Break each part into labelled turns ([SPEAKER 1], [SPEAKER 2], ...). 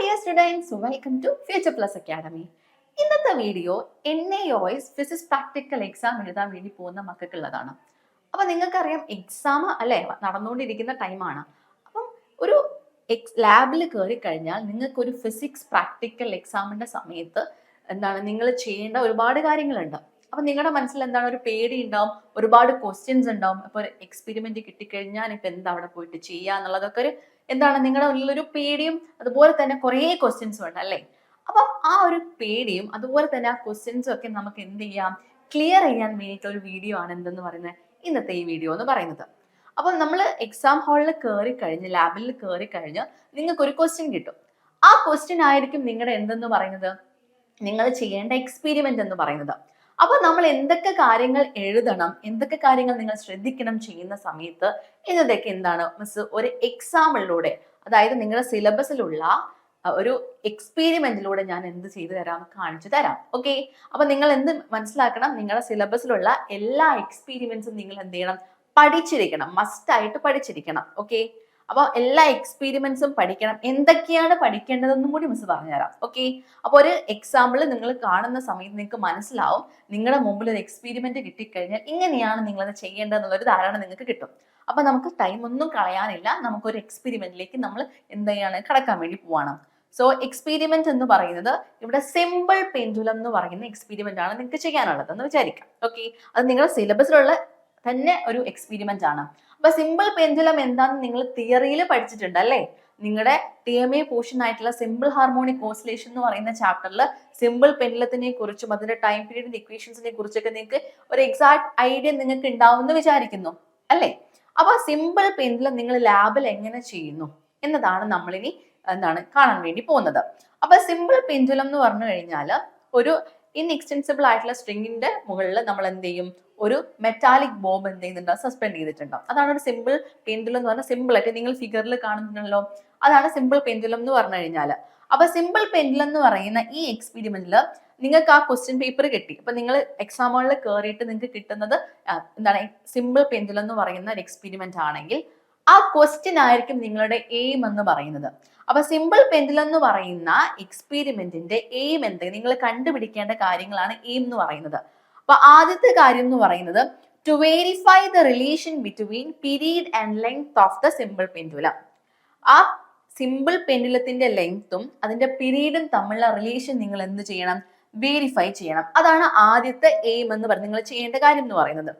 [SPEAKER 1] Dear students welcome to Future Plus Academy ഇന്നത്തെ video N എ ഒയ്സ് ഫിസിക്സ് പ്രാക്ടിക്കൽ എക്സാം എഴുതാൻ വേണ്ടി പോകുന്ന മക്കൾക്കുള്ളതാണ്. അപ്പൊ നിങ്ങൾക്കറിയാം എക്സാം അല്ലേ നടന്നുകൊണ്ടിരിക്കുന്ന ടൈമാണ് അപ്പം ഒരു എക്സ് ലാബിൽ കയറി കഴിഞ്ഞാൽ നിങ്ങൾക്ക് ഒരു ഫിസിക്സ് പ്രാക്ടിക്കൽ എക്സാമിന്റെ സമയത്ത് എന്താണ് നിങ്ങൾ ചെയ്യേണ്ട ഒരുപാട് കാര്യങ്ങളുണ്ട്. അപ്പൊ നിങ്ങളുടെ മനസ്സിൽ എന്താണ് ഒരു പേടി ഉണ്ടാവും ഒരുപാട് ക്വസ്റ്റ്യൻസ് ഉണ്ടാവും. ഇപ്പോൾ ഒരു എക്സ്പെരിമെന്റ് കിട്ടിക്കഴിഞ്ഞാൽ ഇപ്പൊ എന്താ അവിടെ പോയിട്ട് ചെയ്യുക എന്നുള്ളതൊക്കെ ഒരു എന്താണ് നിങ്ങളുടെ ഉള്ളിലൊരു പേടിയും അതുപോലെ തന്നെ കുറേ ക്വസ്റ്റ്യൻസും ഉണ്ട് അല്ലേ? അപ്പം ആ ഒരു പേടിയും അതുപോലെ തന്നെ ആ ക്വസ്റ്റ്യൻസും ഒക്കെ നമുക്ക് എന്ത് ചെയ്യാം? ക്ലിയർ ചെയ്യാൻ വേണ്ടിയിട്ടുള്ള ഒരു വീഡിയോ ആണ് എന്തെന്ന് പറയുന്നത്? ഇന്നത്തെ ഈ വീഡിയോ എന്ന് പറയുന്നത്. അപ്പം നമ്മൾ എക്സാം ഹാളിൽ കയറി കഴിഞ്ഞ് ലാബിൽ കയറി കഴിഞ്ഞ് നിങ്ങൾക്ക് ഒരു ക്വസ്റ്റ്യൻ കിട്ടും. ആ ക്വസ്റ്റ്യൻ ആയിരിക്കും നിങ്ങളുടെ എന്തെന്ന് പറയുന്നത്? നിങ്ങൾ ചെയ്യേണ്ട എക്സ്പീരിമെന്റ് എന്ന് പറയുന്നത്. അപ്പോൾ നമ്മൾ എന്തൊക്കെ കാര്യങ്ങൾ എഴുതണം എന്തൊക്കെ കാര്യങ്ങൾ നിങ്ങൾ ശ്രദ്ധിക്കണം ചെയ്യുന്ന സമയത്ത് എന്നതൊക്കെ എന്താണ്? മിസ് ഒരു എക്സാമ്പിളിലൂടെ അതായത് നിങ്ങളുടെ സിലബസിലുള്ള ഒരു എക്സ്പീരിമെന്റിലൂടെ ഞാൻ എന്ത് ചെയ്തു തരാം? കാണിച്ചു തരാം. ഓക്കെ അപ്പൊ നിങ്ങൾ എന്ത് മനസ്സിലാക്കണം? നിങ്ങളുടെ സിലബസിലുള്ള എല്ലാ എക്സ്പീരിമെന്റ്സും നിങ്ങൾ എന്ത് ചെയ്യണം? പഠിച്ചിരിക്കണം. മസ്റ്റായിട്ട് പഠിച്ചിരിക്കണം. ഓക്കെ അപ്പൊ എല്ലാ എക്സ്പീരിമെന്റ്സും പഠിക്കണം. എന്തൊക്കെയാണ് പഠിക്കേണ്ടതെന്നും കൂടി മിസ് പറഞ്ഞുതരാം. ഓക്കെ അപ്പോൾ ഒരു എക്സാമ്പിൾ നിങ്ങൾ കാണുന്ന സമയത്ത് നിങ്ങൾക്ക് മനസ്സിലാവും. നിങ്ങളുടെ മുമ്പിൽ ഒരു എക്സ്പീരിമെന്റ് കിട്ടിക്കഴിഞ്ഞാൽ ഇങ്ങനെയാണ് നിങ്ങൾ അത് ചെയ്യേണ്ടതെന്നുള്ളൊരു ധാരണ നിങ്ങൾക്ക് കിട്ടും. അപ്പൊ നമുക്ക് ടൈം ഒന്നും കളയാനില്ല. നമുക്കൊരു എക്സ്പീരിമെന്റിലേക്ക് നമ്മൾ എന്തെയാണ് കടക്കാൻ വേണ്ടി പോവാണ്. സോ എക്സ്പീരിമെന്റ് എന്ന് പറയുന്നത് ഇവിടെ സിമ്പിൾ പെൻഡുലം എന്ന് പറയുന്ന എക്സ്പീരിമെന്റ് ആണ് നിങ്ങൾക്ക് ചെയ്യാനുള്ളത് എന്ന് വിചാരിക്കാം. ഓക്കെ അത് നിങ്ങളുടെ സിലബസിലുള്ള തന്നെ ഒരു എക്സ്പീരിമെന്റ് ആണ്. അപ്പൊ സിമ്പിൾ പെൻഡുലം എന്താന്ന് നിങ്ങൾ തിയറിയിൽ പഠിച്ചിട്ടുണ്ട് അല്ലേ? നിങ്ങളുടെ ടി എം എ പോർഷൻ ആയിട്ടുള്ള സിമ്പിൾ ഹാർമോണിക് ഓസിലേഷൻ എന്ന് പറയുന്ന ചാപ്റ്ററിൽ സിമ്പിൾ പെൻഡുലത്തിനെ കുറിച്ചും അതിന്റെ ടൈം പീരീഡിന്റെ ഇക്വേഷൻസിനെ കുറിച്ചൊക്കെ നിങ്ങൾക്ക് ഒരു എക്സാക്ട് ഐഡിയ നിങ്ങൾക്ക് ഉണ്ടാവുമെന്ന് വിചാരിക്കുന്നു അല്ലേ? അപ്പൊ സിമ്പിൾ പെൻഡുലം നിങ്ങൾ ലാബിൽ എങ്ങനെ ചെയ്യുന്നു എന്നതാണ് നമ്മളിനി എന്താണ് കാണാൻ വേണ്ടി പോകുന്നത്. അപ്പൊ സിമ്പിൾ പെൻഡുലം എന്ന് പറഞ്ഞു കഴിഞ്ഞാൽ ഒരു ഇൻഎക്സ്റ്റൻസിബിൾ ആയിട്ടുള്ള സ്ട്രിങ്ങിന്റെ മുകളിൽ നമ്മൾ എന്ത് ചെയ്യും? ഒരു മെറ്റാലിക് ബോബ് എന്ത് ചെയ്യുന്നുണ്ട് സസ്പെൻഡ് ചെയ്തിട്ടുണ്ടാവും അതാണ് ഒരു സിമ്പിൾ പെൻഡുലം എന്ന് പറഞ്ഞാൽ സിമ്പിൾ ആയിട്ട് നിങ്ങൾ ഫിഗറിൽ കാണുന്നുണ്ടല്ലോ. അതാണ് സിമ്പിൾ പെൻഡുലം എന്ന് പറഞ്ഞു കഴിഞ്ഞാൽ. അപ്പൊ സിമ്പിൾ പെൻഡുലം എന്ന് പറയുന്ന ഈ എക്സ്പെരിമെന്റിൽ നിങ്ങൾക്ക് ആ ക്വസ്റ്റ്യൻ പേപ്പർ കിട്ടി. അപ്പൊ നിങ്ങൾ എക്സാമുകളിൽ കയറിയിട്ട് നിങ്ങൾക്ക് കിട്ടുന്നത് എന്താണ് സിമ്പിൾ പെൻഡുലം എന്ന് പറയുന്ന ഒരു എക്സ്പെരിമെന്റ് ആണെങ്കിൽ ആ ക്വസ്റ്റ്യൻ ആയിരിക്കും നിങ്ങളുടെ എയിം എന്ന് പറയുന്നത്. അപ്പൊ സിമ്പിൾ പെൻഡുലം എന്ന് പറയുന്ന എക്സ്പെരിമെന്റിന്റെ എയിം എന്ത്? നിങ്ങൾ കണ്ടുപിടിക്കേണ്ട കാര്യങ്ങളാണ് എയിം എന്ന് പറയുന്നത്. അപ്പൊ ആദ്യത്തെ കാര്യം എന്ന് പറയുന്നത് to verify the relation between period and length of the simple pendulum ആ സിമ്പിൾ പെൻഡുലത്തിന്റെ ലെങ്ത്തും അതിന്റെ പീരീഡും തമ്മിലുള്ള റിലേഷൻ നിങ്ങൾ എന്ത് ചെയ്യണം? വേരിഫൈ ചെയ്യണം. അതാണ് ആദ്യത്തെ എയിം എന്ന് പറഞ്ഞ് നിങ്ങൾ ചെയ്യേണ്ട കാര്യം എന്ന് പറയുന്നത്.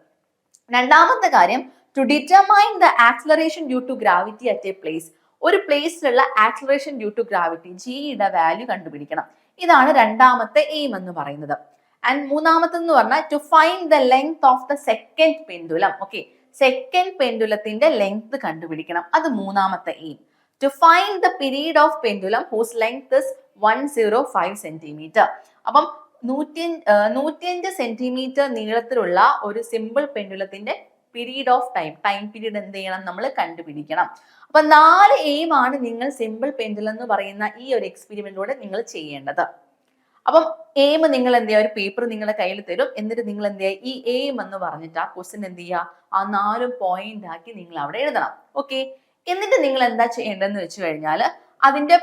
[SPEAKER 1] രണ്ടാമത്തെ കാര്യം to determine the acceleration due to gravity at a place ഒരു പ്ലേസിലുള്ള ആക്സലറേഷൻ ഡ്യൂ ടു ഗ്രാവിറ്റി ജിയുടെ വാല്യൂ കണ്ടുപിടിക്കണം. ഇതാണ് രണ്ടാമത്തെ എയിം എന്ന് പറയുന്നത്. ആൻഡ് മൂന്നാമത്തെ എന്ന് പറഞ്ഞാൽ to find the length of the second pendulum okay second പെൻഡുലത്തിന്റെ length കണ്ടുപിടിക്കണം. അത് മൂന്നാമത്തെ aim to find the period of pendulum whose length is one zero five centimetre അപ്പം നൂറ്റി നൂറ്റിയഞ്ച് സെന്റിമീറ്റർ നീളത്തിലുള്ള ഒരു simple പെൻഡുലത്തിന്റെ period of time time period എന്ത് ചെയ്യണം? നമ്മൾ കണ്ടുപിടിക്കണം. അപ്പൊ നാല് ആണ് നിങ്ങൾ സിമ്പിൾ പെൻഡുലം എന്ന് പറയുന്ന ഈ ഒരു എക്സ്പെരിമെന്റിലൂടെ നിങ്ങൾ ചെയ്യേണ്ടത്. അപ്പം എയിം നിങ്ങൾ എന്ത് ചെയ്യുക ഒരു പേപ്പർ നിങ്ങളുടെ കയ്യിൽ തരും. എന്നിട്ട് നിങ്ങൾ എന്ത് ചെയ്യുക ഈ എയിം എന്ന് പറഞ്ഞിട്ട് ആ ക്വസ്റ്റ്യൻ എന്ത് ചെയ്യുക ആ നാല് പോയിന്റ് ആക്കി നിങ്ങൾ അവിടെ എഴുതണം. ഓക്കെ എന്നിട്ട് നിങ്ങൾ എന്താ ചെയ്യേണ്ടതെന്ന് വെച്ച് കഴിഞ്ഞാൽ അതിന്റെ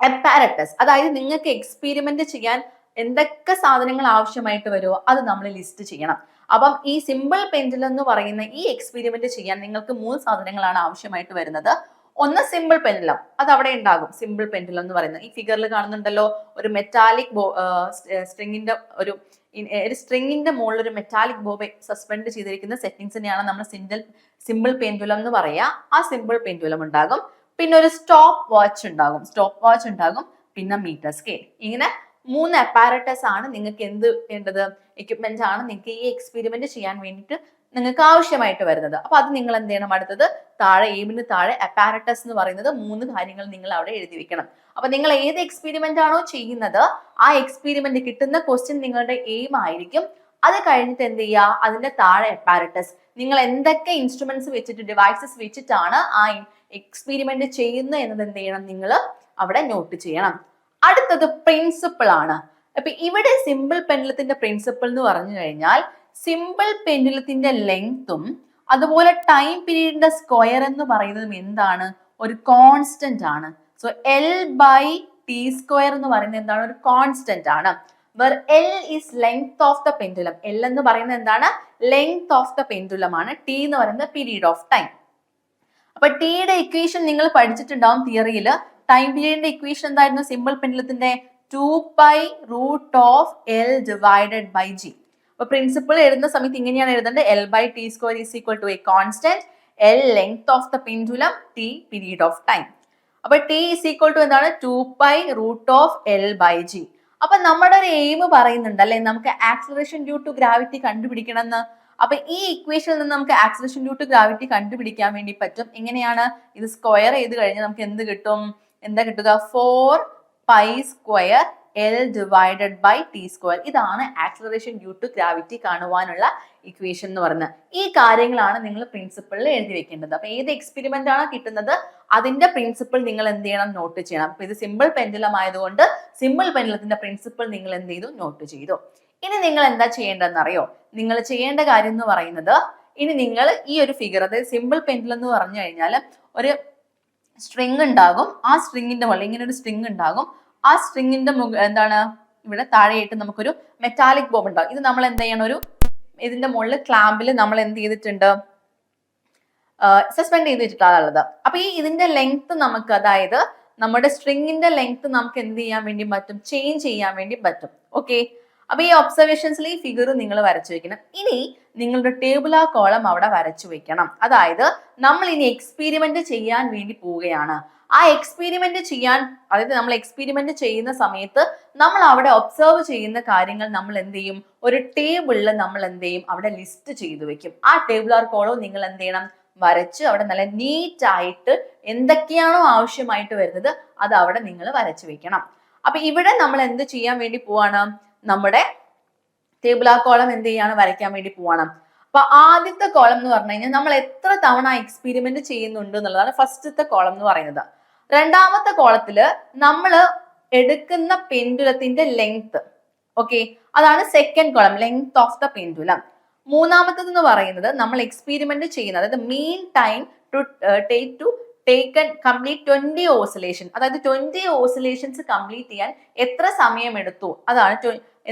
[SPEAKER 1] അപ്പാരറ്റസ് അതായത് നിങ്ങൾക്ക് എക്സ്പീരിമെന്റ് ചെയ്യാൻ എന്തൊക്കെ സാധനങ്ങൾ ആവശ്യമായിട്ട് വരുമോ അത് നമ്മൾ ലിസ്റ്റ് ചെയ്യണം. അപ്പം ഈ സിമ്പിൾ പെൻഡിൽ എന്ന് പറയുന്ന ഈ എക്സ്പെരിമെന്റ് ചെയ്യാൻ നിങ്ങൾക്ക് മൂന്ന് സാധനങ്ങളാണ് ആവശ്യമായിട്ട് വരുന്നത്. ഒന്ന് സിമ്പിൾ പെൻഡുലം അത് അവിടെ ഉണ്ടാകും. സിമ്പിൾ പെൻഡുലം എന്ന് പറയുന്നത്. ഈ ഫിഗറിൽ കാണുന്നുണ്ടല്ലോ ഒരു മെറ്റാലിക് ബോ സ്ട്രിങ്ങിന്റെ ഒരു ഒരു സ്ട്രിങ്ങിന്റെ മുകളിൽ ഒരു മെറ്റാലിക് ബോബ് സസ്പെൻഡ് ചെയ്തിരിക്കുന്ന സെറ്റിങ്സിനെയാണ് നമ്മൾ സിമ്പിൾ സിമ്പിൾ പെൻഡുലം എന്ന് പറയുക ആ സിമ്പിൾ പെൻഡുലം ഉണ്ടാകും. പിന്നെ ഒരു സ്റ്റോപ്പ് വാച്ച് ഉണ്ടാകും. സ്റ്റോപ്പ് വാച്ച് ഉണ്ടാകും. പിന്നെ മീറ്റർ സ്കെയിൽ ഇങ്ങനെ മൂന്ന് അപ്പാരറ്റസ് ആണ് നിങ്ങൾക്ക് എന്ത് വേണ്ടത്? എക്യുപ്മെന്റ് ആണ് നിങ്ങൾക്ക് ഈ എക്സ്പെരിമെന്റ് ചെയ്യാൻ വേണ്ടിയിട്ട് നിങ്ങൾക്ക് ആവശ്യമായിട്ട് വരുന്നത്. അപ്പൊ അത് നിങ്ങൾ എന്ത് ചെയ്യണം? അടുത്തത് താഴെ എയിമിന് താഴെ അപ്പാരറ്റസ് എന്ന് പറയുന്നത് മൂന്ന് കാര്യങ്ങൾ നിങ്ങൾ അവിടെ എഴുതി വെക്കണം. അപ്പൊ നിങ്ങൾ ഏത് എക്സ്പെരിമെന്റ് ആണോ ചെയ്യുന്നത് ആ എക്സ്പെരിമെന്റ് കിട്ടുന്ന ക്വസ്റ്റ്യൻ നിങ്ങളുടെ എയിം ആയിരിക്കും. അത് കഴിഞ്ഞിട്ട് എന്ത് ചെയ്യുക? അതിന്റെ താഴെ അപ്പാരറ്റസ് നിങ്ങൾ എന്തൊക്കെ ഇൻസ്ട്രുമെന്റ്സ് വെച്ചിട്ട് ഡിവൈസസ് വെച്ചിട്ടാണ് ആ എക്സ്പെരിമെന്റ് ചെയ്യുന്നത് എന്നത് എന്ത് ചെയ്യണം? നിങ്ങൾ അവിടെ നോട്ട് ചെയ്യണം. അടുത്തത് പ്രിൻസിപ്പിൾ ആണ്. അപ്പൊ ഇവിടെ സിമ്പിൾ പെൻഡലത്തിന്റെ പ്രിൻസിപ്പിൾ എന്ന് പറഞ്ഞു കഴിഞ്ഞാൽ സിമ്പിൾ പെൻഡുലത്തിന്റെ ലെങ്ത്തും അതുപോലെ ടൈം പീരീഡിന്റെ സ്ക്വയർ എന്ന് പറയുന്നതും എന്താണ്? ഒരു കോൺസ്റ്റന്റ് ആണ്. So L by T square എന്ന് പറയുന്നത് എന്താണ്? ഒരു കോൺസ്റ്റന്റ് ആണ്. Where L is length of the pendulum L എന്ന് പറയുന്നത് എന്താണ്? ലെങ്ത് ഓഫ് ദ പെൻഡുലം ആണ്. ടി എന്ന് പറയുന്നത് പീരീഡ് ഓഫ് ടൈം അപ്പൊ ടിയുടെ ഇക്വേഷൻ നിങ്ങൾ പഠിച്ചിട്ടുണ്ടാവും തിയറിയിൽ ടൈം പീരീഡിന്റെ ഇക്വേഷൻ എന്തായിരുന്നു? Simple പെൻഡുലത്തിന്റെ two pi root of L divided by G അപ്പൊ പ്രിൻസിപ്പിൾ എഴുതുന്ന സമയത്ത് ഇങ്ങനെയാണ് എഴുതേണ്ടത്. L by T square is equal to a constant L length of the pendulum T period of time അപ്പൊ ടി ഈസ് ഈക്വൽ ടു എന്താണ്? Two pi root of L by G അപ്പൊ നമ്മുടെ ഒരു എയിം പറയുന്നുണ്ട് അല്ലെ? നമുക്ക് ആക്സലറേഷൻ ഡ്യൂ ടു ഗ്രാവിറ്റി കണ്ടുപിടിക്കണം എന്ന് അപ്പൊ ഈ ഇക്വേഷനിൽ നിന്ന് നമുക്ക് ആക്സലറേഷൻ ഡ്യൂ ടു ഗ്രാവിറ്റി കണ്ടുപിടിക്കാൻ വേണ്ടി പറ്റും. എങ്ങനെയാണ് ഇത് സ്ക്വയർ ചെയ്ത് കഴിഞ്ഞാൽ നമുക്ക് എന്ത് കിട്ടും? എന്താ കിട്ടുക? Four pi square L divided by T square ഇതാണ് ആക്സലറേഷൻ ഡ്യൂ ടു ഗ്രാവിറ്റി കാണുവാനുള്ള ഇക്വേഷൻ എന്ന് പറയുന്നത്. ഈ കാര്യങ്ങളാണ് നിങ്ങൾ പ്രിൻസിപ്പിളിൽ എഴുതി വെക്കേണ്ടത്. അപ്പൊ ഏത് എക്സ്പെരിമെന്റ് ആണ് കിട്ടുന്നത്? അതിന്റെ പ്രിൻസിപ്പിൾ നിങ്ങൾ എന്ത് ചെയ്യണം? നോട്ട് ചെയ്യണം. അപ്പൊ ഇത് സിമ്പിൾ പെൻഡുലം ആയതുകൊണ്ട് സിമ്പിൾ പെൻഡുലത്തിന്റെ പ്രിൻസിപ്പിൾ നിങ്ങൾ എന്ത് ചെയ്തു? നോട്ട് ചെയ്തു. ഇനി നിങ്ങൾ എന്താ ചെയ്യേണ്ടതെന്ന് അറിയോ നിങ്ങൾ ചെയ്യേണ്ട കാര്യം എന്ന് പറയുന്നത് ഇനി നിങ്ങൾ ഈ ഒരു ഫിഗർ അതായത് സിമ്പിൾ പെൻഡിൽ എന്ന് പറഞ്ഞു കഴിഞ്ഞാൽ ഒരു സ്ട്രിങ് ഉണ്ടാകും. ആ സ്ട്രിങ്ങിന്റെ മുകളിൽ ഇങ്ങനെ ഒരു സ്ട്രിങ് ഉണ്ടാകും. ആ സ്ട്രിങ്ങിന്റെ എന്താണ്? ഇവിടെ താഴെയായിട്ട് നമുക്കൊരു മെറ്റാലിക് ബോംബ് ഉണ്ടാകും ഇത് നമ്മൾ എന്ത് ചെയ്യണം? ഒരു ഇതിന്റെ മുകളിൽ ക്ലാമ്പിൽ നമ്മൾ എന്ത് ചെയ്തിട്ടുണ്ട്? സസ്പെൻഡ് ചെയ്ത് വെച്ചിട്ടുള്ളത് അപ്പൊ ഈ ഇതിന്റെ ലെങ്ത് നമുക്ക് അതായത് നമ്മുടെ സ്ട്രിങ്ങിന്റെ ലെങ്ത് നമുക്ക് എന്ത് ചെയ്യാൻ വേണ്ടി പറ്റും? ചേഞ്ച് ചെയ്യാൻ വേണ്ടി പറ്റും. ഓക്കെ അപ്പൊ ഈ ഒബ്സർവേഷൻസിൽ ഈ ഫിഗർ നിങ്ങൾ വരച്ചു വെക്കണം. ഇനി നിങ്ങളുടെ ടേബിൾ ആ കോളം അവിടെ വരച്ചു വെക്കണം. അതായത് നമ്മൾ ഇനി എക്സ്പീരിമെന്റ് ചെയ്യാൻ വേണ്ടി പോവുകയാണ്. ആ എക്സ്പീരിമെന്റ് ചെയ്യാൻ അതായത് നമ്മൾ എക്സ്പീരിമെന്റ് ചെയ്യുന്ന സമയത്ത് നമ്മൾ അവിടെ ഒബ്സർവ് ചെയ്യുന്ന കാര്യങ്ങൾ നമ്മൾ എന്ത് ചെയ്യും? ഒരു ടേബിളിൽ നമ്മൾ എന്ത് ചെയ്യും? അവിടെ ലിസ്റ്റ് ചെയ്തു വെക്കും. ആ ടേബിൾ ആർ കോളോ നിങ്ങൾ എന്ത് ചെയ്യണം? വരച്ച് അവിടെ നല്ല നീറ്റ് ആയിട്ട് എന്തൊക്കെയാണോ ആവശ്യമായിട്ട് വരുന്നത് അത് അവിടെ നിങ്ങൾ വരച്ചു വെക്കണം. അപ്പൊ ഇവിടെ നമ്മൾ എന്ത് ചെയ്യാൻ വേണ്ടി പോവാണ്? നമ്മുടെ ടേബിൾ ആ കോളം എന്ത് ചെയ്യാണ്? വരയ്ക്കാൻ വേണ്ടി പോവാണ്. അപ്പൊ ആദ്യത്തെ കോളം എന്ന് പറഞ്ഞു കഴിഞ്ഞാൽ നമ്മൾ എത്ര തവണ എക്സ്പെരിമെന്റ് ചെയ്യുന്നുണ്ട് എന്നുള്ളതാണ് ഫസ്റ്റത്തെ കോളം എന്ന് പറയുന്നത്. രണ്ടാമത്തെ കോളത്തിൽ നമ്മൾ എടുക്കുന്ന പെൻഡുലത്തിന്റെ ലെങ്ത് ഓക്കെ അതാണ് second column length of the pendulum മൂന്നാമത്തത് എന്ന് പറയുന്നത് നമ്മൾ എക്സ്പെരിമെന്റ് ചെയ്യുന്നത് അതായത് mean time to take to taken complete twenty oscillation അതായത് ട്വന്റി ഓസിലേഷൻസ് കംപ്ലീറ്റ് ചെയ്യാൻ എത്ര സമയം എടുത്തു അതാണ്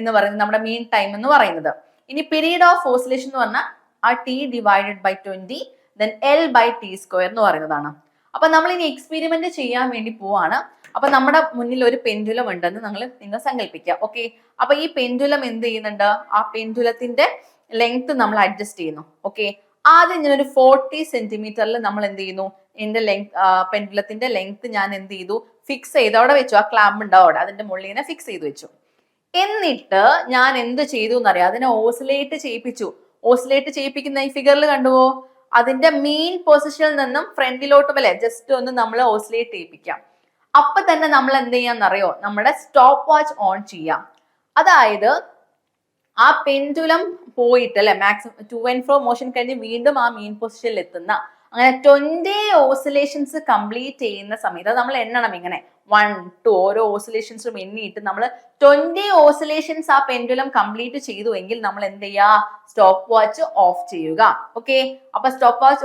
[SPEAKER 1] എന്ന് പറയുന്നത് നമ്മുടെ മെയിൻ ടൈം എന്ന് പറയുന്നത്. ഇനി പീരീഡ് ഓഫ് ഓസിലേഷൻ എന്ന് പറഞ്ഞാൽ ആ T divided by twenty then L by T square എന്ന് പറയുന്നതാണ്. അപ്പൊ നമ്മൾ ഇനി എക്സ്പെരിമെന്റ് ചെയ്യാൻ വേണ്ടി പോവാണ്. അപ്പൊ നമ്മുടെ മുന്നിൽ ഒരു പെൻഡുലം ഉണ്ടെന്ന് നിങ്ങൾ നിങ്ങൾ സങ്കല്പിക്കുക ഓക്കെ അപ്പൊ ഈ പെൻഡുലം എന്ത് ചെയ്യുന്നുണ്ട്? ആ പെൻഡുലത്തിന്റെ ലെങ്ത് നമ്മൾ അഡ്ജസ്റ്റ് ചെയ്യുന്നു ഓക്കെ ആദ്യം ഞാൻ ഒരു ഫോർട്ടി സെന്റിമീറ്ററിൽ നമ്മൾ എന്ത് ചെയ്യുന്നു? എന്റെ ലെങ്ത് പെൻഡുലത്തിന്റെ ലെങ്ത് ഞാൻ എന്ത് ചെയ്തു? ഫിക്സ് ചെയ്ത്. അവിടെ വെച്ചു. ആ ക്ലാമ്പ് ഉണ്ടാവും അവിടെ? അതിന്റെ ഇങ്ങനെ ഫിക്സ് ചെയ്ത് വെച്ചു. എന്നിട്ട് ഞാൻ എന്ത് ചെയ്തു എന്നറിയാം? അതിനെ ഓസിലേറ്റ് ചെയ്യിപ്പിച്ചു. ഓസിലേറ്റ് ചെയ്യിപ്പിക്കുന്ന ഈ ഫിഗറിൽ കണ്ടുവോ? അതിന്റെ മെയിൻ പൊസിഷനിൽ നിന്നും ഫ്രണ്ടിലോട്ടും അല്ലെ ജസ്റ്റ് ഒന്ന് നമ്മൾ ഓസിലേറ്റ് ചെയ്യിപ്പിക്കാം. അപ്പൊ തന്നെ നമ്മൾ എന്ത് ചെയ്യാന്നറിയോ? നമ്മുടെ സ്റ്റോപ്പ് വാച്ച് ഓൺ ചെയ്യാം. അതായത് ആ പെൻഡുലം പോയിട്ട് അല്ലെ maximum to and fro motion കഴിഞ്ഞ് വീണ്ടും ആ മെയിൻ പൊസിഷനിൽ എത്തുന്ന അങ്ങനെ ട്വന്റി ഓസിലേഷൻസ് കംപ്ലീറ്റ് ചെയ്യുന്ന സമയത്ത് നമ്മൾ എണ്ണണം ഇങ്ങനെ. വൺ ടു ഓരോ ഓസിലേഷൻസും എണ്ണിയിട്ട് നമ്മൾ ട്വന്റി ഓസിലേഷൻസ് ആ പെൻഡുലം കംപ്ലീറ്റ് ചെയ്തു എങ്കിൽ നമ്മൾ എന്ത് ചെയ്യുക? സ്റ്റോപ്പ് വാച്ച് ഓഫ് ചെയ്യുക. ഓക്കെ അപ്പൊ സ്റ്റോപ്പ് വാച്ച്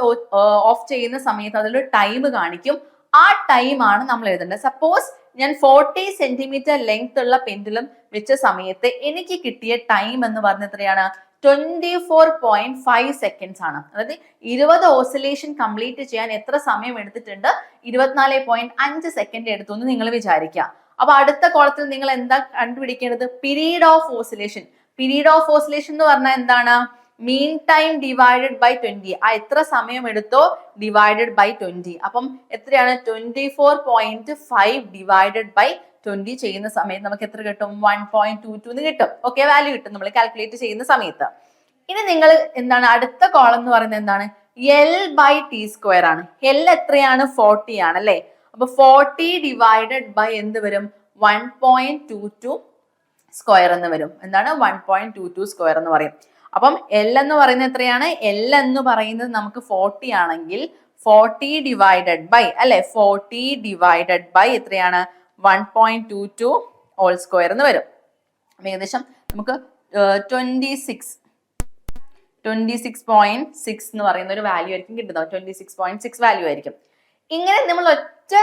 [SPEAKER 1] ഓഫ് ചെയ്യുന്ന സമയത്ത് അതിലൊരു ടൈം കാണിക്കും. ആ ടൈം ആണ് നമ്മൾ എഴുതേണ്ടത്. സപ്പോസ് ഞാൻ ഫോർട്ടി സെന്റിമീറ്റർ ലെങ്ത് ഉള്ള പെൻഡുലം വെച്ച സമയത്ത് എനിക്ക് കിട്ടിയ ടൈം എന്ന് പറഞ്ഞ എത്രയാണ്? Twenty four point five seconds ആണ്. അതായത് ഇരുപത് ഓസിലേഷൻ കംപ്ലീറ്റ് ചെയ്യാൻ എത്ര സമയം എടുത്തിട്ടുണ്ട്? ഇരുപത്തിനാല് പോയിന്റ് അഞ്ച് സെക്കൻഡ് എടുത്തു എന്ന് നിങ്ങൾ വിചാരിക്കുക. അപ്പൊ അടുത്ത കോളത്തിൽ നിങ്ങൾ എന്താ കണ്ടുപിടിക്കേണ്ടത്? Period of oscillation period of oscillation എന്ന് പറഞ്ഞാൽ എന്താണ്? Mean time divided by twenty ആ എത്ര സമയം എടുത്തോ ഡിവൈഡഡ് ബൈ ട്വന്റി അപ്പം എത്രയാണ്? Twenty four point five divided by twenty ചെയ്യുന്ന സമയത്ത് നമുക്ക് എത്ര കിട്ടും? വൺ പോയിന്റ് ടു ടു എന്ന് കിട്ടും. ഓക്കെ വാല്യൂ കിട്ടും. നമ്മൾ കാൽക്കുലേറ്റ് ചെയ്യുന്ന സമയത്ത്. ഇനി നിങ്ങൾ എന്താണ്? അടുത്ത കോളം എന്ന് പറയുന്നത് എന്താണ്? എൽ ബൈ ടി സ്ക്വയർ ആണ്. എൽ എത്രയാണ്? ഫോർട്ടി ആണ് അല്ലെ? അപ്പൊ ഫോർട്ടി ഡിവൈഡഡ് ബൈ എന്ത് വരും? One point two two square എന്ന് വരും. എന്താണ്? One point two two square എന്ന് പറയും. അപ്പം എൽ എന്ന് പറയുന്നത് എത്രയാണ്? എൽ എന്ന് പറയുന്നത് നമുക്ക് ഫോർട്ടി ആണെങ്കിൽ ഫോർട്ടി ഡിവൈഡഡ് ബൈ അല്ലെ? ഫോർട്ടി ഡിവൈഡഡ് ബൈ എത്രയാണ്? One point two two all square എന്ന് വരും. ഏകദേശം നമുക്ക് twenty six twenty six point six എന്ന് പറയുന്ന ഒരു വാല്യൂ ആയിരിക്കും കിട്ടുന്നത്. Twenty six point six value ആയിരിക്കും. ഇങ്ങനെ നമ്മൾ ഒറ്റ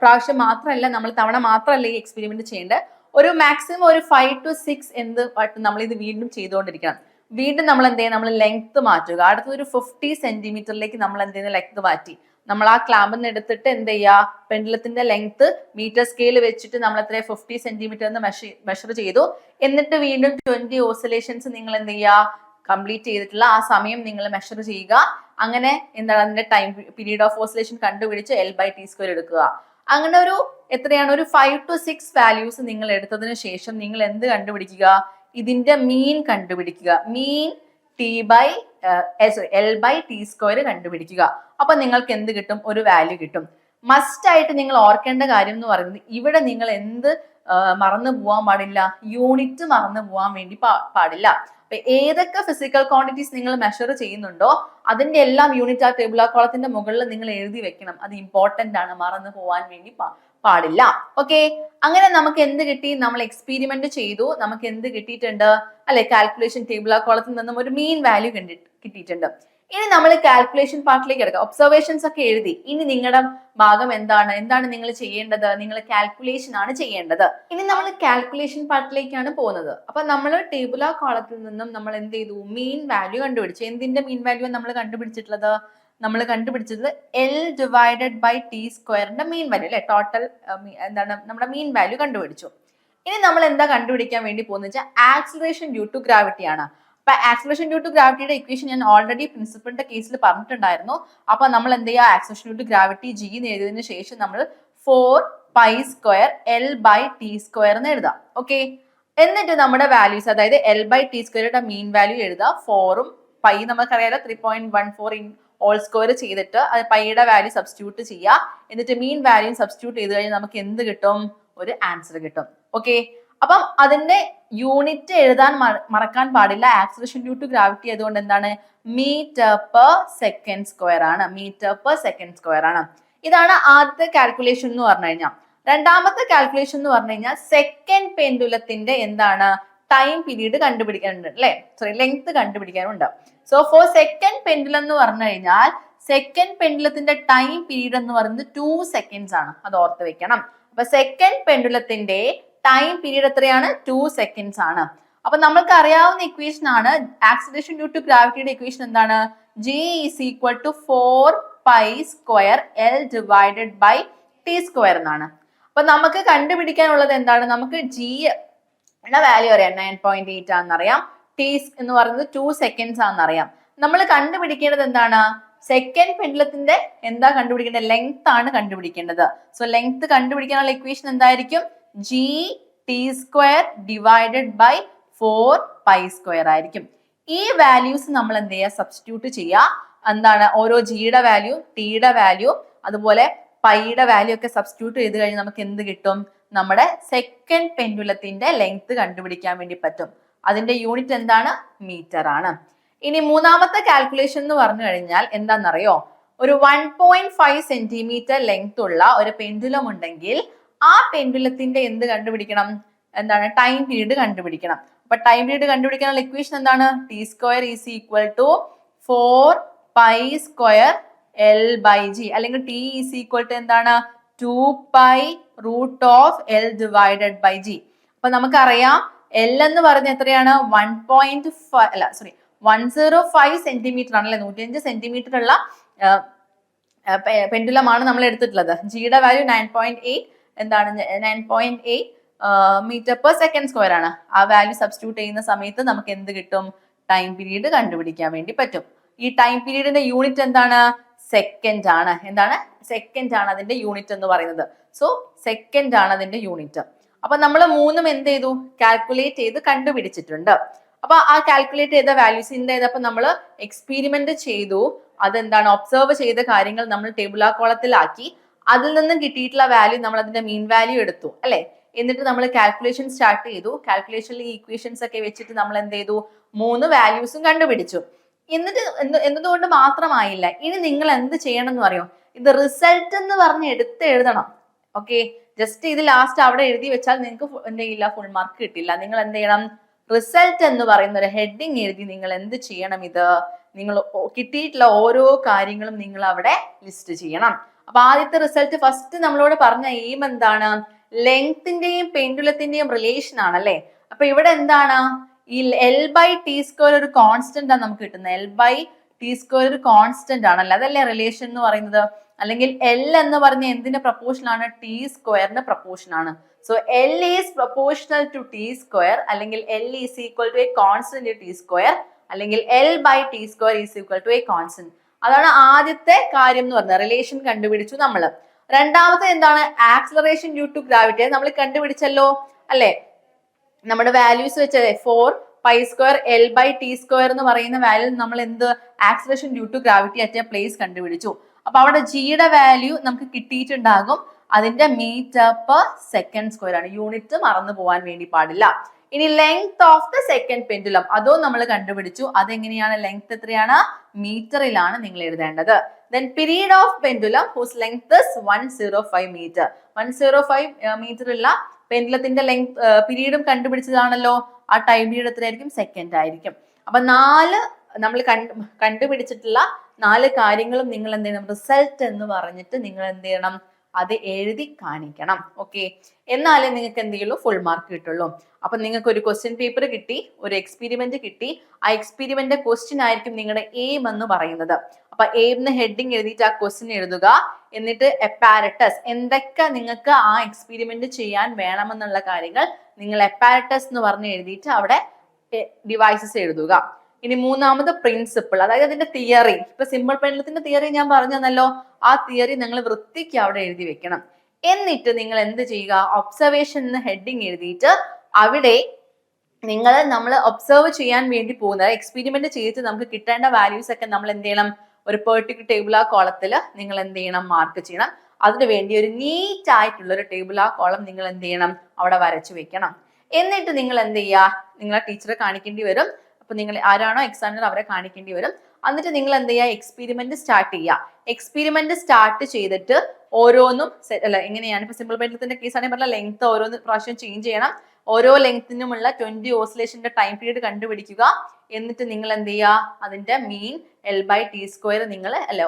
[SPEAKER 1] പ്രാവശ്യം മാത്രമല്ല നമ്മൾ തവണ മാത്രമല്ല ഈ എക്സ്പെരിമെന്റ് ചെയ്യേണ്ടത്. ഒരു മാക്സിമം ഒരു ഫൈവ് ടു സിക്സ് എന്ത് നമ്മൾ ഇത് വീണ്ടും ചെയ്തുകൊണ്ടിരിക്കണം. വീണ്ടും നമ്മൾ എന്ത് ചെയ്യുക നമ്മൾ ലെങ്ത് മാറ്റുക. അടുത്ത ഒരു ഫിഫ്റ്റി സെന്റിമീറ്ററിലേക്ക് നമ്മൾ എന്ത് ചെയ്യുന്ന? ലെങ്ത് മാറ്റി. നമ്മൾ ആ ക്ലാമ്പിന്ന് എടുത്തിട്ട് എന്ത് ചെയ്യുക? പെൻഡലത്തിന്റെ ലെങ്ത് മീറ്റർ സ്കെയിൽ വെച്ചിട്ട് നമ്മൾ എത്ര ഫിഫ്റ്റി സെന്റിമീറ്റർ എന്ന് മെഷർ ചെയ്തു. എന്നിട്ട് വീണ്ടും ട്വന്റി ഓസിലേഷൻസ് നിങ്ങൾ എന്ത് ചെയ്യുക? കംപ്ലീറ്റ് ചെയ്തിട്ടുള്ള ആ സമയം നിങ്ങൾ മെഷർ ചെയ്യുക. അങ്ങനെ എന്താണ് അതിന്റെ ടൈം പീരീഡ് ഓഫ് ഓസിലേഷൻ കണ്ടുപിടിച്ച് എൽ ബൈ ടി സ്ക്വയർ എടുക്കുക. അങ്ങനെ ഒരു എത്രയാണ്? ഒരു ഫൈവ് ടു സിക്സ് വാല്യൂസ് നിങ്ങൾ എടുത്തതിന് ശേഷം നിങ്ങൾ എന്ത് കണ്ടുപിടിക്കുക? ഇതിന്റെ മീൻ കണ്ടുപിടിക്കുക. Mean T by L by T square കണ്ടുപിടിക്കുക. അപ്പൊ നിങ്ങൾക്ക് എന്ത് കിട്ടും? ഒരു വാല്യൂ കിട്ടും. മസ്റ്റ് ആയിട്ട് നിങ്ങൾ ഓർക്കേണ്ട കാര്യം എന്ന് പറയുന്നത് ഇവിടെ നിങ്ങൾ എന്ത് മറന്നു പോവാൻ പാടില്ല. യൂണിറ്റ് മറന്നു പോവാൻ വേണ്ടി പാടില്ല. അപ്പൊ ഏതൊക്കെ ഫിസിക്കൽ ക്വാണ്ടിറ്റീസ് നിങ്ങൾ മെഷർ ചെയ്യുന്നുണ്ടോ അതിന്റെ എല്ലാം യൂണിറ്റ് ആ ടേബിൾ ആ കോളത്തിന്റെ മുകളിൽ നിങ്ങൾ എഴുതി വെക്കണം. അത് ഇമ്പോർട്ടന്റ് ആണ്. മറന്നു പോവാൻ വേണ്ടി പാടില്ല. ഓക്കെ അങ്ങനെ നമുക്ക് എന്ത് കിട്ടി? നമ്മൾ എക്സ്പെരിമെന്റ് ചെയ്തു. നമുക്ക് എന്ത് കിട്ടിയിട്ടുണ്ട്? അല്ലെ കാൽക്കുലേഷൻ ടേബിൾ ആ കോളത്തിൽ നിന്നും ഒരു മീൻ വാല്യൂ കണ്ടി കിട്ടിയിട്ടുണ്ട്. ഇനി നമ്മൾ കാൽക്കുലേഷൻ പാർട്ടിലേക്ക് എടുക്കാം ഒബ്സർവേഷൻസ് ഒക്കെ എഴുതി. ഇനി നിങ്ങളുടെ ഭാഗം എന്താണ്? എന്താണ് നിങ്ങൾ ചെയ്യേണ്ടത്? നിങ്ങൾ കാൽക്കുലേഷൻ ആണ് ചെയ്യേണ്ടത്. ഇനി നമ്മൾ കാൽക്കുലേഷൻ പാർട്ടിലേക്കാണ് പോകുന്നത്. അപ്പൊ നമ്മൾ ടേബിൾ ആ കോളത്തിൽ നിന്നും നമ്മൾ എന്ത് ചെയ്തു? മീൻ വാല്യൂ കണ്ടുപിടിച്ചു. എന്തിന്റെ മീൻ വാല്യൂ നമ്മൾ കണ്ടുപിടിച്ചിട്ടുള്ളത്? നമ്മൾ കണ്ടുപിടിച്ചത് എൽ ഡിവൈഡഡ് ബൈ ടി സ്ക്വയറിന്റെ മീൻ വാല്യൂ അല്ലെ? ടോട്ടൽ എന്താണ് നമ്മുടെ മീൻ വാല്യൂ കണ്ടുപിടിച്ചു. ഇനി നമ്മൾ എന്താ കണ്ടുപിടിക്കാൻ വേണ്ടി പോകുന്നത് വെച്ചാൽ ആക്സിലേഷൻ ഡ്യൂ ടു ഗ്രാവിറ്റി ആണ്. അപ്പൊ ആക്സിലേഷൻ ഡ്യൂ ടു ഗ്രാവിറ്റിയുടെ ഇക്വേഷൻ ഞാൻ ഓൾറെഡി പ്രിൻസിപ്പിളിന്റെ കേസിൽ പറഞ്ഞിട്ടുണ്ടായിരുന്നു. അപ്പൊ നമ്മൾ എന്ത് ചെയ്യുക? Acceleration due to gravity G എന്ന് ശേഷം നമ്മൾ four pi square L by T square എന്ന് എഴുതാം. ഓക്കെ എന്നിട്ട് നമ്മുടെ വാല്യൂസ് അതായത് എൽ ബൈ ടി സ്ക്വയറുടെ മീൻ വാല്യൂ എഴുതാം ഫോറും പൈ നമുക്കറിയാലോ three point one four in all square ചെയ്തിട്ട് അത് പൈയുടെ വാല്യൂ സബ്സ്റ്റിറ്റ്യൂട്ട് ചെയ്യുക എന്നിട്ട് മീൻ വാല്യൂ സബ്സ്റ്റിറ്റ്യൂട്ട് ചെയ്ത് കഴിഞ്ഞാൽ നമുക്ക് എന്ത് കിട്ടും? ഒരു ആൻസർ കിട്ടും. ഓക്കെ അപ്പം അതിന്റെ യൂണിറ്റ് എഴുതാൻ മറക്കാൻ പാടില്ല. ആക്സലേഷൻ ഡ്യൂ ടു ഗ്രാവിറ്റി ആയതുകൊണ്ട് എന്താണ്? മീറ്റർ പെർ സെക്കൻഡ് സ്ക്വയർ ആണ്. മീറ്റർ പെർ സെക്കൻഡ് സ്ക്വയർ ആണ്. ഇതാണ് ആദ്യത്തെ കാൽക്കുലേഷൻ എന്ന് പറഞ്ഞു കഴിഞ്ഞാൽ. രണ്ടാമത്തെ കാൽക്കുലേഷൻ എന്ന് പറഞ്ഞു കഴിഞ്ഞാൽ സെക്കൻഡ് പെൻഡുലത്തിന്റെ എന്താണ്? ടൈം പീരീഡ് കണ്ടുപിടിക്കാനുണ്ട് അല്ലെ? സോറി ലെങ്ത് കണ്ടുപിടിക്കാനുണ്ട് സോ ഫോർ സെക്കൻഡ് പെൻഡിൽ എന്ന് പറഞ്ഞു കഴിഞ്ഞാൽ സെക്കൻഡ് പെൻഡിലത്തിന്റെ ടൈം പീരീഡ് എന്ന് പറയുന്നത് ടു സെക്കൻഡ്സ് ആണ്. അത് ഓർത്ത് വെക്കണം. അപ്പൊ സെക്കൻഡ് പെൻഡുലത്തിന്റെ ടൈം പീരീഡ് എത്രയാണ്? ടു സെക്കൻഡ്സ് ആണ്. അപ്പൊ നമ്മൾക്ക് അറിയാവുന്ന ഇക്വേഷൻ ആണ് ആക്സിലേഷൻ ഡ്യൂ ടു ഗ്രാവിറ്റിയുടെ ഇക്വേഷൻ എന്താണ്? G is equal to four pi square l divided by t square എന്നാണ്. അപ്പൊ നമുക്ക് കണ്ടുപിടിക്കാനുള്ളത് എന്താണ്? നമുക്ക് ജി വാല്യൂ അറിയാം? നയൻ പോയിന്റ് എയ്റ്റ് ആണെന്നറിയാം. ടി എന്ന് പറയുന്നത് ടു സെക്കൻഡ്സ് ആണെന്നറിയാം. നമ്മൾ കണ്ടുപിടിക്കേണ്ടത് എന്താണ്? സെക്കൻഡ് പെൻഡലത്തിന്റെ എന്താ കണ്ടുപിടിക്കേണ്ടത്? ലെങ്ത് ആണ് കണ്ടുപിടിക്കേണ്ടത്. സോ ലെങ്ത് കണ്ടുപിടിക്കാനുള്ള ഇക്വേഷൻ എന്തായിരിക്കും? G t square divided by four pi square ആയിരിക്കും. ഈ വാല്യൂസ് നമ്മൾ എന്ത് ചെയ്യുക? സബ്സ്റ്റിറ്റ്യൂട്ട് ചെയ്യുക. എന്താണ്? ഓരോ ജിയുടെ വാല്യൂ ടിയുടെ വാല്യൂ അതുപോലെ പൈയുടെ വാല്യൂ ഒക്കെ സബ്സ്റ്റിറ്റ്യൂട്ട് ചെയ്ത് കഴിഞ്ഞാൽ നമുക്ക് എന്ത് കിട്ടും? നമ്മുടെ സെക്കൻഡ് പെൻഡുലത്തിന്റെ ലെങ്ത് കണ്ടുപിടിക്കാൻ വേണ്ടി പറ്റും. അതിന്റെ യൂണിറ്റ് എന്താണ്? മീറ്റർ ആണ്. ഇനി മൂന്നാമത്തെ കാൽക്കുലേഷൻ എന്ന് പറഞ്ഞു കഴിഞ്ഞാൽ എന്താണെന്നറിയോ? ഒരു one point five centimetre length ഉള്ള ഒരു പെൻഡുലം ഉണ്ടെങ്കിൽ ആ പെൻഡുലത്തിന്റെ എന്ത് കണ്ടുപിടിക്കണം? എന്താണ്? ടൈം പീരീഡ് കണ്ടുപിടിക്കണം. അപ്പൊ ടൈം പീരീഡ് കണ്ടുപിടിക്കാനുള്ള ഇക്വേഷൻ എന്താണ്? T square is equal to four pi square l by g അല്ലെങ്കിൽ ടി ഈസ് ഈക്വൽ ടു എന്താണ്? Two pi root of l divided by g അപ്പൊ നമുക്കറിയാം എൽ എന്ന് പറഞ്ഞ എത്രയാണ്? വൺ പോയിന്റ് ഫൈവ് അല്ല sorry one zero five centimetre ആണല്ലേ? നൂറ്റിയഞ്ച് സെന്റിമീറ്റർ ഉള്ള പെൻഡുലമാണ് നമ്മൾ എടുത്തിട്ടുള്ളത്. ജിയുടെ വാല്യൂ നയൻ പോയിന്റ് എയ്റ്റ് എന്താണ്? Nine point eight metre per second square ആണ്. ആ വാല്യൂ സബ്സ്റ്റിറ്റ്യൂട്ട് ചെയ്യുന്ന സമയത്ത് നമുക്ക് എന്ത് കിട്ടും? ടൈം പീരീഡ് കണ്ടുപിടിക്കാൻ വേണ്ടി പറ്റും. ഈ ടൈം പീരീഡിന്റെ യൂണിറ്റ് എന്താണ്? സെക്കൻഡ് ആണ്. എന്താണ്? സെക്കൻഡ് ആണ് അതിന്റെ യൂണിറ്റ് എന്ന് പറയുന്നത്. സോ സെക്കൻഡ് ആണ് അതിന്റെ യൂണിറ്റ് അപ്പൊ നമ്മൾ മൂന്നും എന്ത് ചെയ്തു? കാൽക്കുലേറ്റ് ചെയ്ത് കണ്ടുപിടിച്ചിട്ടുണ്ട്. അപ്പൊ ആ കാൽക്കുലേറ്റ് ചെയ്ത വാല്യൂസ് എന്ത് ചെയ്തപ്പോ നമ്മൾ എക്സ്പീരിമെന്റ് ചെയ്തു. അതെന്താണ്? ഒബ്സർവ് ചെയ്ത കാര്യങ്ങൾ നമ്മൾ ടേബിൾ ആ കോളത്തിലാക്കി. അതിൽ നിന്നും കിട്ടിയിട്ടുള്ള വാല്യൂ നമ്മൾ അതിന്റെ മീൻ വാല്യൂ എടുത്തു അല്ലെ? എന്നിട്ട് നമ്മൾ കാൽക്കുലേഷൻ സ്റ്റാർട്ട് ചെയ്തു. കാൽക്കുലേഷനിൽ ഈ ഇക്വേഷൻസ് ഒക്കെ വെച്ചിട്ട് നമ്മൾ എന്ത് ചെയ്തു? മൂന്ന് വാല്യൂസും കണ്ടുപിടിച്ചു. എന്നിട്ട് എന്ത് എന്നതുകൊണ്ട് മാത്രമായില്ല. ഇനി നിങ്ങൾ എന്ത് ചെയ്യണം എന്ന് പറയോ? ഇത് റിസൾട്ട് എന്ന് പറഞ്ഞ് എടുത്ത് എഴുതണം. ഓക്കെ ജസ്റ്റ് ഇത് ലാസ്റ്റ് അവിടെ എഴുതി വെച്ചാൽ നിങ്ങൾക്ക് എന്ത് ചെയ്യില്ല? ഫുൾ മാർക്ക് കിട്ടില്ല. നിങ്ങൾ എന്ത് ചെയ്യണം? റിസൾട്ട് എന്ന് പറയുന്ന ഒരു ഹെഡിങ് എഴുതി നിങ്ങൾ എന്ത് ചെയ്യണം ഇത്? നിങ്ങൾ കിട്ടിയിട്ടുള്ള ഓരോ കാര്യങ്ങളും നിങ്ങൾ അവിടെ ലിസ്റ്റ് ചെയ്യണം. അപ്പൊ ആദ്യത്തെ റിസൾട്ട് ഫസ്റ്റ് നമ്മളോട് പറഞ്ഞ എയിം എന്താണ്? ലെങ്ത്തിന്റെയും പെൻഡുലത്തിന്റെയും റിലേഷൻ ആണല്ലേ? അപ്പൊ ഇവിടെ എന്താണ്? ഈ എൽ ബൈ ടി സ്ക്വയർ ഒരു കോൺസ്റ്റന്റ് ആണ് നമുക്ക് കിട്ടുന്നത്. എൽ ബൈ ടി സ്ക്വയർ ഒരു കോൺസ്റ്റന്റ് ആണല്ലോ അതല്ലേ റിലേഷൻ എന്ന് പറയുന്നത്? അല്ലെങ്കിൽ എൽ എന്ന് പറഞ്ഞ എന്തിന്റെ പ്രപ്പോർഷൻ ആണ്? ടി സ്ക്വയറിന്റെ പ്രപ്പോർഷൻ ആണ്. So l is proportional to t square അല്ലെങ്കിൽ l is equal to a constant t square അല്ലെങ്കിൽ l by t square is equal to a constant അതാണ് ആദ്യത്തെ കാര്യം എന്ന് പറഞ്ഞത്. റിലേഷൻ കണ്ടുപിടിച്ചു നമ്മൾ രണ്ടാമത്തെ എന്താണ്? ആക്സലറേഷൻ ഡ്യൂ ടു ഗ്രാവിറ്റി നമ്മൾ കണ്ടുപിടിച്ചല്ലോ. അല്ലെ? നമ്മുടെ വാല്യൂസ് വെച്ചത്. Four pi square l by t square എന്ന് പറയുന്ന വാല്യൂ നമ്മൾ എന്ത് acceleration due to gravity at a place കണ്ടുപിടിച്ചു. അപ്പൊ അവിടെ ജിയുടെ വാല്യൂ നമുക്ക് കിട്ടിയിട്ടുണ്ടാകും. അതിന്റെ മീറ്റർ പെർ സെക്കൻഡ് സ്ക്വയർ ആണ്. യൂണിറ്റ് മറന്നു പോകാൻ വേണ്ടി പാടില്ല. ഇനി length of the second pendulum അതോ നമ്മൾ കണ്ടുപിടിച്ചു. അതെങ്ങനെയാണ്? ലെങ്ത് എത്രയാണ്? മീറ്ററിലാണ് നിങ്ങൾ എഴുതേണ്ടത്. Then period of pendulum whose length one zero five metre one zero five metre ഉള്ള പെൻഡുലത്തിന്റെ ലെങ്ത് പീരീഡും കണ്ടുപിടിച്ചതാണല്ലോ. ആ ടൈം പീരീഡ് എത്രയായിരിക്കും? സെക്കൻഡ് ആയിരിക്കും. അപ്പൊ നാല് നമ്മൾ കണ്ട് കണ്ടുപിടിച്ചിട്ടുള്ള നാല് കാര്യങ്ങളും നിങ്ങൾ എന്ത് ചെയ്യണം? റിസൾട്ട് എന്ന് പറഞ്ഞിട്ട് നിങ്ങൾ എന്ത് ചെയ്യണം? അത് എഴുതി കാണിക്കണം. ഓക്കെ എന്നാലേ നിങ്ങൾക്ക് എന്തെങ്കിലും ഫുൾ മാർക്ക് കിട്ടുള്ളൂ. അപ്പൊ നിങ്ങൾക്ക് ഒരു ക്വസ്റ്റ്യൻ പേപ്പർ കിട്ടി ഒരു എക്സ്പെരിമെന്റ് കിട്ടി. ആ എക്സ്പെരിമെന്റ് ക്വസ്റ്റ്യൻ ആയിരിക്കും നിങ്ങളുടെ എയിം എന്ന് പറയുന്നത്. അപ്പൊ എയിംന്ന് ഹെഡിങ് എഴുതിയിട്ട് ആ ക്വസ്റ്റ്യൻ എഴുതുക. എന്നിട്ട് എപ്പാരറ്റസ് എന്തൊക്കെ നിങ്ങൾക്ക് ആ എക്സ്പെരിമെന്റ് ചെയ്യാൻ വേണമെന്നുള്ള കാര്യങ്ങൾ നിങ്ങൾ എപ്പാരറ്റസ് എന്ന് പറഞ്ഞ് എഴുതിയിട്ട് അവിടെ ഡിവൈസസ് എഴുതുക. ഇനി മൂന്നാമത് പ്രിൻസിപ്പിൾ അതായത് അതിന്റെ തിയറി ഇപ്പൊ സിമ്പിൾ പെൻഡലത്തിന്റെ തിയറി ഞാൻ പറഞ്ഞു തന്നല്ലോ ആ തിയറി നിങ്ങൾ വൃത്തിക്ക് അവിടെ എഴുതി വെക്കണം. എന്നിട്ട് നിങ്ങൾ എന്ത് ചെയ്യുക? ഒബ്സർവേഷൻ എന്ന് ഹെഡിങ് എഴുതിയിട്ട് അവിടെ നിങ്ങൾ നമ്മൾ ഒബ്സർവ് ചെയ്യാൻ വേണ്ടി പോകുന്നത് എക്സ്പെരിമെന്റ് ചെയ്തിട്ട് നമുക്ക് കിട്ടേണ്ട വാല്യൂസ് ഒക്കെ നമ്മൾ എന്ത് ചെയ്യണം? ഒരു പെർട്ടിക്കുലർ ടേബിൾ ആ കോളത്തിൽ നിങ്ങൾ എന്ത് ചെയ്യണം? മാർക്ക് ചെയ്യണം. അതിനു വേണ്ടി ഒരു നീറ്റ് ആയിട്ടുള്ള ഒരു ടേബിൾ ആ കോളം നിങ്ങൾ എന്ത് ചെയ്യണം? അവിടെ വരച്ചു വെക്കണം. എന്നിട്ട് നിങ്ങൾ എന്ത് ചെയ്യുക? നിങ്ങളെ ടീച്ചറെ കാണിക്കേണ്ടി വരും. അപ്പൊ നിങ്ങൾ ആരാണോ എക്സാമിനർ അവരെ കാണിക്കേണ്ടി വരും. എന്നിട്ട് നിങ്ങൾ എന്ത് ചെയ്യുക? എക്സ്പെരിമെന്റ് സ്റ്റാർട്ട് ചെയ്യുക. എക്സ്പെരിമെന്റ് സ്റ്റാർട്ട് ചെയ്തിട്ട് ഓരോന്നും അല്ല എങ്ങനെയാണ് ഇപ്പൊ സിമ്പിൾ പെൻഡലത്തിന്റെ കേസ് ആണെങ്കിൽ പറഞ്ഞ ലെങ്ത് ഓരോന്ന് പ്രാവശ്യം ചേഞ്ച് ചെയ്യണം. ഓരോ ലെങ്ത്തിനുമുള്ള ട്വന്റി ഓസിലേഷന്റെ ടൈം പീരീഡ് കണ്ടുപിടിക്കുക. എന്നിട്ട് നിങ്ങൾ എന്ത് ചെയ്യുക? അതിന്റെ mean l by t square നിങ്ങൾ അല്ല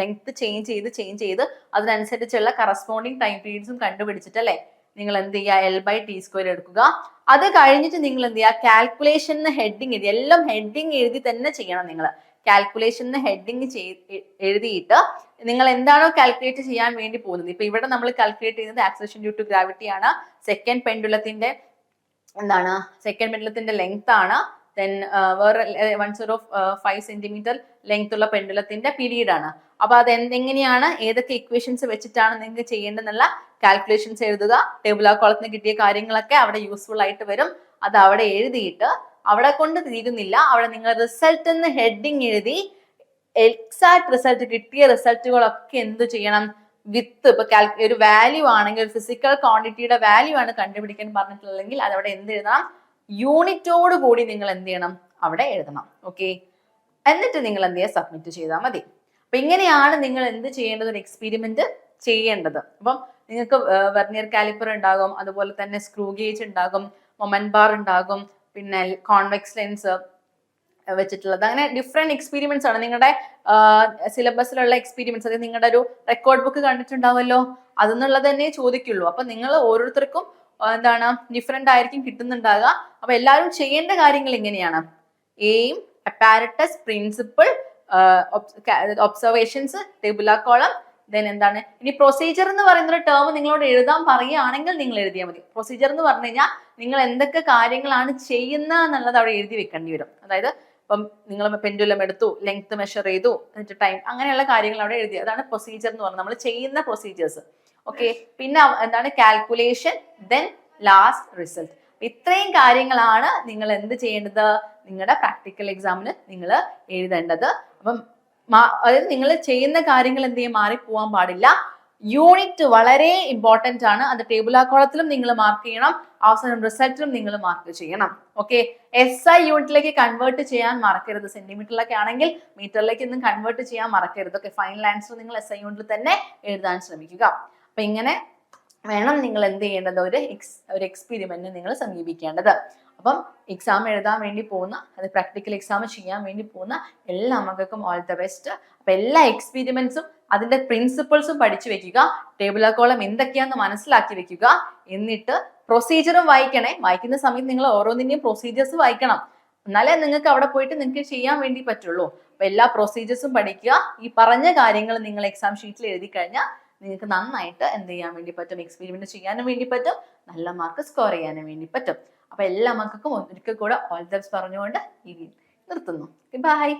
[SPEAKER 1] ലെങ്ത് ചേഞ്ച് ചെയ്ത് ചേഞ്ച് ചെയ്ത് അതിനനുസരിച്ചുള്ള കറസ്പോണ്ടിങ് ടൈം പീരീഡ്സും കണ്ടുപിടിച്ചിട്ട് അല്ലേ? നിങ്ങൾ എന്ത് ചെയ്യുക എൽ ബൈ ടി സ്ക്വയർ എടുക്കുക. അത് കഴിഞ്ഞിട്ട് നിങ്ങൾ എന്ത് ചെയ്യുക കാൽക്കുലേഷൻ ഹെഡിങ് എഴുതി എല്ലാം ഹെഡിങ് എഴുതി തന്നെ ചെയ്യണം നിങ്ങൾ കാൽക്കുലേഷൻ ഹെഡിങ് എഴുതിയിട്ട് നിങ്ങൾ എന്താണോ കാൽക്കുലേറ്റ് ചെയ്യാൻ വേണ്ടി പോകുന്നത്. ഇപ്പൊ ഇവിടെ നമ്മൾ കാൽക്കുലേറ്റ് ചെയ്യുന്നത് ആക്സലേഷൻ ഡ്യൂ ടു ഗ്രാവിറ്റി ആണ്. സെക്കൻഡ് പെൻഡുലത്തിന്റെ എന്താണ്? സെക്കൻഡ് പെൻഡുലത്തിന്റെ ലെങ്ത് ആണ്. ദെൻ വേറെ one zero five centimetre length ഉള്ള പെൻഡുലത്തിന്റെ ആണ്. അപ്പൊ അത് എന്തെങ്ങനെയാണ് ഏതൊക്കെ ഇക്വേഷൻസ് വെച്ചിട്ടാണ് നിങ്ങൾക്ക് ചെയ്യേണ്ടതെന്നുള്ള കാൽക്കുലേഷൻസ് എഴുതുക. ടേബിൾ ആ കോളത്തിന് കിട്ടിയ കാര്യങ്ങളൊക്കെ അവിടെ യൂസ്ഫുൾ ആയിട്ട് വരും. അത് അവിടെ എഴുതിയിട്ട് അവിടെ കൊണ്ട് തീരുന്നില്ല. അവിടെ നിങ്ങൾ റിസൾട്ട് എന്ന് ഹെഡിങ് എഴുതി എക്സാക്ട് റിസൾട്ട് കിട്ടിയ റിസൾട്ടുകളൊക്കെ എന്ത് ചെയ്യണം? വിത്ത് ഇപ്പൊ ഒരു വാല്യൂ ആണെങ്കിൽ ഒരു ഫിസിക്കൽ ക്വാണ്ടിറ്റിയുടെ വാല്യൂ ആണ് കണ്ടുപിടിക്കാൻ പറഞ്ഞിട്ടുള്ളതെങ്കിൽ അതവിടെ എന്ത് എഴുതണം? യൂണിറ്റോട് കൂടി നിങ്ങൾ എന്ത് ചെയ്യണം? അവിടെ എഴുതണം. ഓക്കെ എന്നിട്ട് നിങ്ങൾ എന്ത് ചെയ്യുക? സബ്മിറ്റ് ചെയ്താൽ മതി. അപ്പൊ ഇങ്ങനെയാണ് നിങ്ങൾ എന്ത് ചെയ്യേണ്ടത്? ഒരു എക്സ്പെരിമെന്റ് ചെയ്യേണ്ടത്. അപ്പം നിങ്ങൾക്ക് വെർണിയർ കാലിപ്പർ ഉണ്ടാകും. അതുപോലെ തന്നെ സ്ക്രൂ ഗേജ് ഉണ്ടാകും. മൊമൻ ബാർ ഉണ്ടാകും. പിന്നെ കോൺവെക്സ് ലെൻസ് വെച്ചിട്ടുള്ളത്. അങ്ങനെ ഡിഫറെന്റ് എക്സ്പീരിമെന്റ്സ് ആണ് നിങ്ങളുടെ സിലബസിലുള്ള എക്സ്പീരിമെന്റ്സ് അതായത് നിങ്ങളുടെ ഒരു റെക്കോർഡ് ബുക്ക് കണ്ടിട്ടുണ്ടാവുമല്ലോ. അതെന്നുള്ളത് തന്നെ ചോദിക്കുള്ളൂ. അപ്പൊ നിങ്ങൾ ഓരോരുത്തർക്കും എന്താണ്? ഡിഫറെന്റ് ആയിരിക്കും കിട്ടുന്നുണ്ടാകുക അപ്പൊ എല്ലാവരും ചെയ്യേണ്ട കാര്യങ്ങൾ എങ്ങനെയാണ് aim apparatus principle observations tabular column then എന്താണ്? ഇനി പ്രൊസീജിയർ എന്ന് പറയുന്ന ഒരു ടേം നിങ്ങളോട് എഴുതാൻ പറയുകയാണെങ്കിൽ നിങ്ങൾ എഴുതിയാൽ മതി. പ്രൊസീജിയർ എന്ന് പറഞ്ഞു കഴിഞ്ഞാൽ നിങ്ങൾ എന്തൊക്കെ കാര്യങ്ങളാണ് ചെയ്യുന്നത് എന്നുള്ളത് അവിടെ എഴുതി വെക്കേണ്ടി വരും. അതായത് ഇപ്പം നിങ്ങൾ പെൻഡുലം എടുത്തു ലെങ്ത് മെഷർ ചെയ്തു എന്നിട്ട് ടൈം അങ്ങനെയുള്ള കാര്യങ്ങൾ അവിടെ എഴുതി. അതാണ് പ്രൊസീജിയർ എന്ന് പറഞ്ഞാൽ നമ്മൾ ചെയ്യുന്ന പ്രൊസീജിയേഴ്സ് ഓക്കെ പിന്നെ എന്താണ്? കാൽക്കുലേഷൻ ദെൻ ലാസ്റ്റ് റിസൾട്ട് ഇത്രയും കാര്യങ്ങളാണ് നിങ്ങൾ എന്ത് ചെയ്യേണ്ടത്? നിങ്ങളുടെ പ്രാക്ടിക്കൽ എക്സാമിന് നിങ്ങൾ എഴുതേണ്ടത്. അപ്പം അതായത് നിങ്ങൾ ചെയ്യുന്ന കാര്യങ്ങൾ എന്ത് ചെയ്യും? മാറിപ്പോവാൻ പാടില്ല. യൂണിറ്റ് വളരെ ഇമ്പോർട്ടന്റ് ആണ്. അത് ടേബിൾ ആക്കോളത്തിലും നിങ്ങൾ മാർക്ക് ചെയ്യണം. അവസാനം റിസൾട്ടിലും നിങ്ങൾ മാർക്ക് ചെയ്യണം. ഓക്കെ എസ് ഐ യൂണിറ്റിലേക്ക് കൺവേർട്ട് ചെയ്യാൻ മറക്കരുത്. സെന്റിമീറ്ററിലൊക്കെ ആണെങ്കിൽ മീറ്ററിലേക്ക് ഒന്നും കൺവേർട്ട് ചെയ്യാൻ മറക്കരുത്. ഓക്കെ ഫൈനൽ ആൻസർ നിങ്ങൾ എസ് ഐ യൂണിറ്റിൽ തന്നെ എഴുതാൻ ശ്രമിക്കുക. അപ്പൊ ഇങ്ങനെ വേണം നിങ്ങൾ എന്ത് ചെയ്യേണ്ടത്? ഒരു എക്സ് ഒരു എക്സ്പെരിമെന്റ് നിങ്ങൾ സമീപിക്കേണ്ടത്. അപ്പം എക്സാം എഴുതാൻ വേണ്ടി പോകുന്ന അത് പ്രാക്ടിക്കൽ എക്സാം ചെയ്യാൻ വേണ്ടി പോകുന്ന എല്ലാ മക്കൾക്കും ഓൾ ദ ബെസ്റ്റ് അപ്പൊ എല്ലാ എക്സ്പീരിമെന്റ്സും അതിന്റെ പ്രിൻസിപ്പിൾസും പഠിച്ചു വെക്കുക. ടേബിൾ കോളം എന്തൊക്കെയാന്ന് മനസ്സിലാക്കി വെക്കുക. എന്നിട്ട് പ്രൊസീജിയറും വായിക്കണേ. വായിക്കുന്ന സമയത്ത് നിങ്ങൾ ഓരോന്നിന്റെയും പ്രൊസീജിയേഴ്സ് വായിക്കണം. എന്നാലേ നിങ്ങൾക്ക് അവിടെ പോയിട്ട് നിങ്ങൾക്ക് ചെയ്യാൻ വേണ്ടി പറ്റുള്ളൂ. അപ്പൊ എല്ലാ പ്രൊസീജിയേഴ്സും പഠിക്കുക. ഈ പറഞ്ഞ കാര്യങ്ങൾ നിങ്ങൾ എക്സാം ഷീറ്റിൽ എഴുതി കഴിഞ്ഞാൽ നിങ്ങൾക്ക് നന്നായിട്ട് എന്ത് ചെയ്യാൻ വേണ്ടി പറ്റും എക്സ്പെരിമെന്റ് ചെയ്യാനും വേണ്ടി പറ്റും നല്ല മാർക്ക് സ്കോർ ചെയ്യാനും വേണ്ടി പറ്റും. അപ്പൊ എല്ലാ മക്കൾക്കും ഒരിക്കൽ കൂടെ ഓൾ ദ പറഞ്ഞുകൊണ്ട് ഈ നിർത്തുന്നു. ബൈ